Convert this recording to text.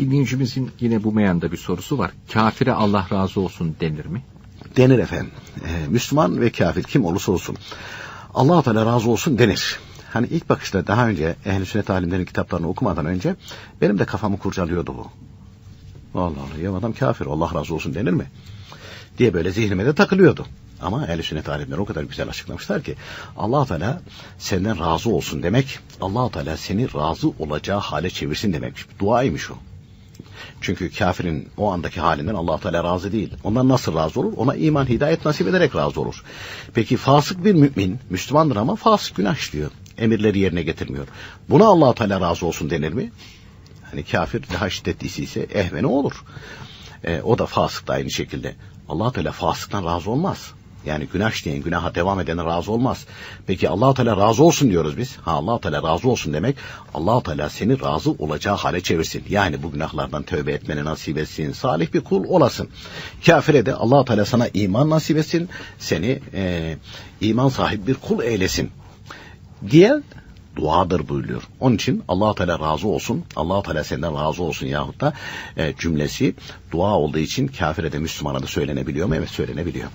Dinleyicimizin yine bu meyanda bir sorusu var. Kafire Allah razı olsun denir mi? Denir efendim. Ee, Müslüman ve kafir kim olursa olsun. allah Teala razı olsun denir. Hani ilk bakışta daha önce ehl-i sünnet alimlerin kitaplarını okumadan önce benim de kafamı kurcalıyordu bu. Allah Allah ya adam kafir Allah razı olsun denir mi? Diye böyle zihnime de takılıyordu. Ama ehl-i sünnet alimleri o kadar güzel açıklamışlar ki allah Teala senden razı olsun demek allah Teala seni razı olacağı hale çevirsin demekmiş. Duaymış o. Çünkü kafirin o andaki halinden allah Teala razı değil. Ondan nasıl razı olur? Ona iman, hidayet nasip ederek razı olur. Peki fasık bir mümin, Müslümandır ama fasık günah işliyor. Emirleri yerine getirmiyor. Buna allah Teala razı olsun denir mi? Hani kafir daha şiddetlisi ise ehveni olur. E, o da fasık da aynı şekilde. allah Teala fasıktan razı olmaz. Yani günah işleyen, günaha devam edene razı olmaz. Peki allah Teala razı olsun diyoruz biz. Ha allah Teala razı olsun demek allah Teala seni razı olacağı hale çevirsin. Yani bu günahlardan tövbe etmeni nasip etsin. Salih bir kul olasın. Kafire de allah Teala sana iman nasip etsin. Seni e, iman sahibi bir kul eylesin. Diye duadır buyuruyor. Onun için allah Teala razı olsun, allah Teala senden razı olsun yahut da e, cümlesi dua olduğu için kafire de Müslümana da söylenebiliyor mu? Evet söylenebiliyor.